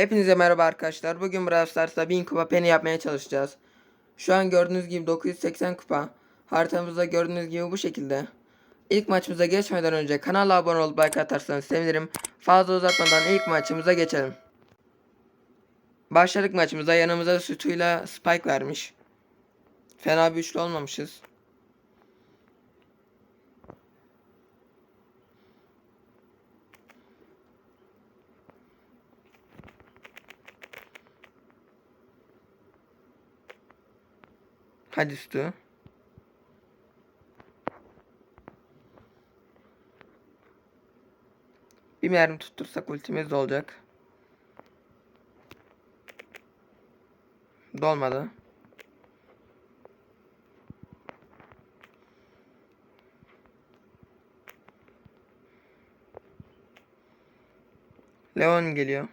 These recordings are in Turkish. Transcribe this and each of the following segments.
Hepinize merhaba arkadaşlar. Bugün Brawl Stars'ta 1000 kupa peni yapmaya çalışacağız. Şu an gördüğünüz gibi 980 kupa. Haritamızda gördüğünüz gibi bu şekilde. İlk maçımıza geçmeden önce kanala abone olup like atarsanız sevinirim. Fazla uzatmadan ilk maçımıza geçelim. Başladık maçımıza. Yanımıza sütüyle Spike vermiş. Fena bir üçlü olmamışız. Hadi Stu. Bir mermi tuttursak ultimiz olacak. Dolmadı. Leon geliyor.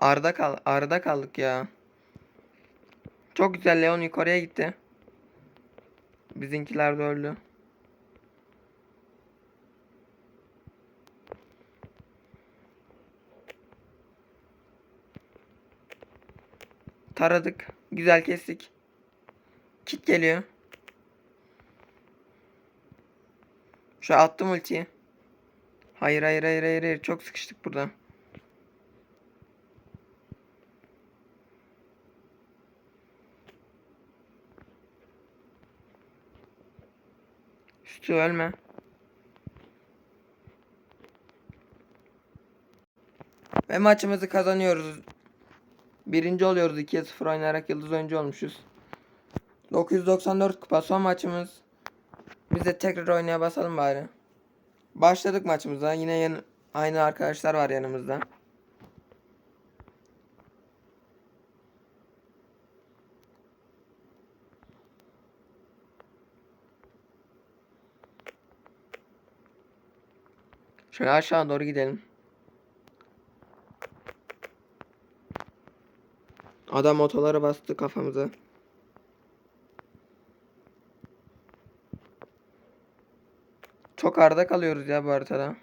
Arda kal Arda kaldık ya. Çok güzel Leon yukarıya gitti. Bizimkiler de öldü. Taradık. Güzel kestik. Kit geliyor. Şu attım ultiyi. Hayır hayır hayır hayır hayır çok sıkıştık burada. Üstü ölme. Ve maçımızı kazanıyoruz. Birinci oluyoruz 2-0 oynayarak yıldız oyuncu olmuşuz. 994 kupa son maçımız. Biz de tekrar oynaya basalım bari. Başladık maçımıza. Yine aynı arkadaşlar var yanımızda. Şöyle aşağı doğru gidelim. Adam otolara bastı kafamıza. Çok arda kalıyoruz ya bu haritada.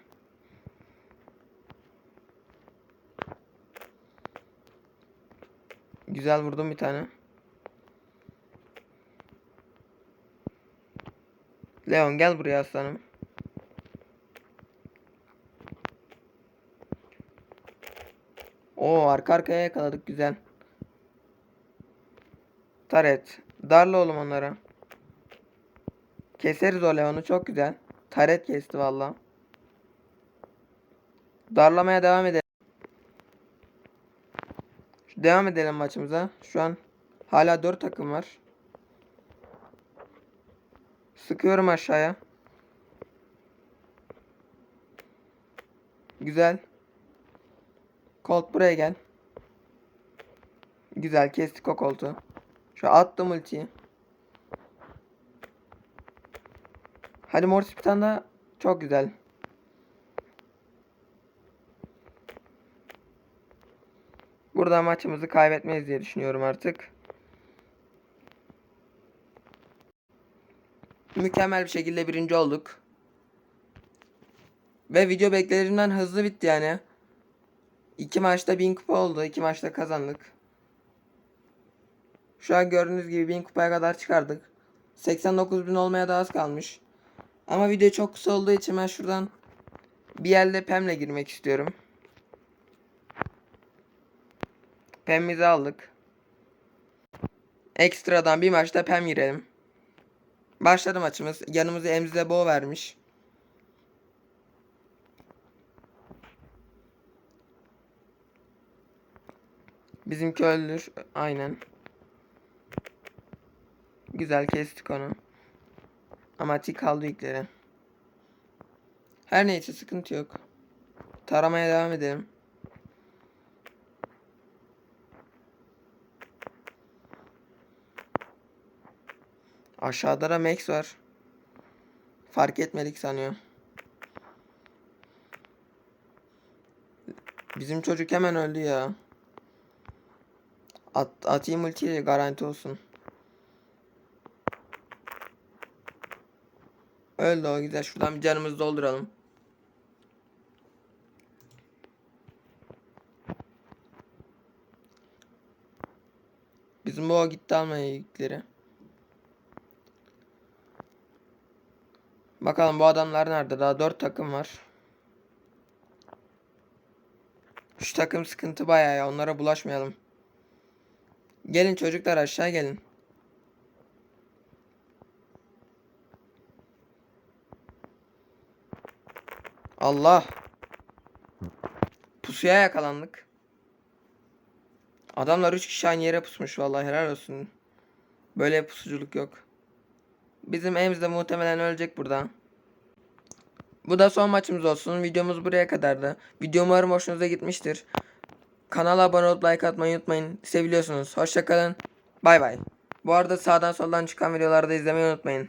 Güzel vurdum bir tane. Leon gel buraya aslanım. Oo arka arkaya yakaladık güzel. Taret. Darla oğlum onlara. Keseriz o Leon'u çok güzel. Taret kesti valla. Darlamaya devam edelim. Devam edelim maçımıza. Şu an hala 4 takım var. Sıkıyorum aşağıya. Güzel. Colt buraya gel. Güzel kestik o koltuğu. Şu attım ultiyi. Hadi Mortis bir tane daha. Çok güzel. Burada maçımızı kaybetmeyiz diye düşünüyorum artık. Mükemmel bir şekilde birinci olduk. Ve video beklediğimden hızlı bitti yani. İki maçta 1000 kupa oldu. iki maçta kazandık. Şu an gördüğünüz gibi 1000 kupaya kadar çıkardık. 89.000 olmaya da az kalmış. Ama video çok kısa olduğu için ben şuradan bir yerde Pem'le girmek istiyorum. Pem'imizi aldık. Ekstradan bir maçta Pem girelim. Başladı maçımız. Yanımıza Emzi'de Bo vermiş. Bizimki öldür. Aynen. Güzel kestik onu. Ama tik kaldı ilkleri. Her neyse sıkıntı yok. Taramaya devam edelim. Aşağıda da Max var. Fark etmedik sanıyor. Bizim çocuk hemen öldü ya. At, atayım ultiyi garanti olsun. Öldü o güzel. Şuradan bir canımızı dolduralım. Bizim bu gitti almaya yükleri. Bakalım bu adamlar nerede? Daha 4 takım var. Şu takım sıkıntı bayağı ya. Onlara bulaşmayalım. Gelin çocuklar aşağı gelin. Allah. Pusuya yakalandık. Adamlar 3 kişi aynı yere pusmuş vallahi helal olsun. Böyle pusuculuk yok. Bizim Ems de muhtemelen ölecek burada. Bu da son maçımız olsun. Videomuz buraya kadardı. Video umarım hoşunuza gitmiştir. Kanala abone olup like atmayı unutmayın. Seviliyorsunuz. Hoşçakalın. Bay bay. Bu arada sağdan soldan çıkan videoları da izlemeyi unutmayın.